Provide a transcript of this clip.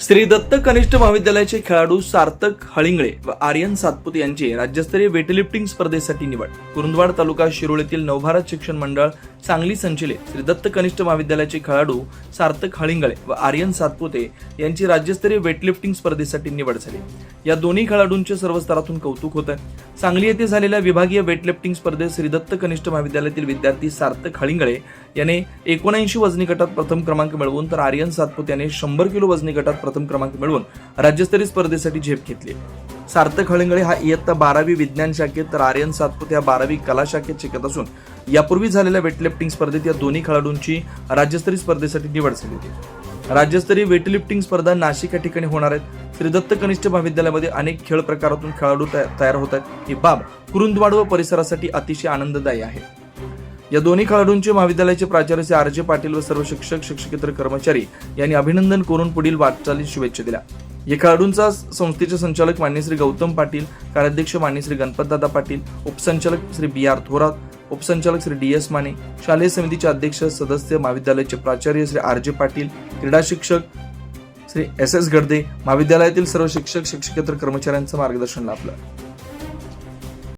श्री दत्त कनिष्ठ महाविद्यालयाचे खेळाडू सार्थक हळिंगळे व आर्यन सातपुते यांची राज्यस्तरीय वेटलिफ्टिंग स्पर्धेसाठी निवड. कुरुंदवाड तालुका शिरोळ येथील नवभारत शिक्षण मंडळ सांगली संचलित श्री दत्त कनिष्ठ महाविद्यालयाचे खेळाडू सार्थक हळिंगळे व आर्यन सातपुते यांची राज्यस्तरीय वेटलिफ्टिंग स्पर्धेसाठी निवड झाली. या दोन्ही खेळाडूंचे सर्व स्तरातून कौतुक होत. आहे सांगली येथे झालेल्या विभागीय वेटलिफ्टिंग स्पर्धेत श्री दत्त कनिष्ठ महाविद्यालयातील विद्यार्थी सार्थक हळिंगळे याने एकोणऐंशी वजनी गटात प्रथम क्रमांक मिळवून तर आर्यन सातपुत याने शंभर किलो वजनी गटात प्रथम क्रमांक मिळवून राज्यस्तरीय स्पर्धेसाठी झेप घेतली. सार्थक हळंगळे हा इयत्ता बारावी विज्ञान शाखेत तर आर्यन सातपुत या बारावी कला शाखेत शिकत असून यापूर्वी झालेल्या वेटलिफ्टिंग स्पर्धेत या दोन्ही खेळाडूंची राज्यस्तरीय स्पर्धेसाठी निवड झाली होती. राज्यस्तरीय वेटलिफ्टिंग स्पर्धा नाशिक या ठिकाणी होणार आहेत. श्रीदत्त कनिष्ठ महाविद्यालयामध्ये अनेक खेळ प्रकारातून खेळाडू तया- तयार होत आहेत. ही बाब कुरुंदवाड व परिसरासाठी अतिशय आनंददायी आहे. या दोन्ही खेळाडूंचे महाविद्यालयाचे प्राचार्य श्री आर. जे. पाटील व सर्व शिक्षक शिक्षकेतर कर्मचारी यांनी अभिनंदन करून पुढील वाटचालीस शुभेच्छा दिल्या. या खेळाडूंचा संस्थेचे संचालक मान्य श्री गौतम पाटील कार्याध्यक्ष मान्य श्री गणपतदादा पाटील उपसंचालक श्री बी. आर. थोरात उपसंचालक श्री डी. एस. माने शालेय समितीचे अध्यक्ष सदस्य महाविद्यालयाचे प्राचार्य श्री आर. जे. पाटील क्रीडा शिक्षक श्री एस. एस. गडदे महाविद्यालयातील सर्व शिक्षक शिक्षकेतर कर्मचाऱ्यांचं मार्गदर्शन लाभलं.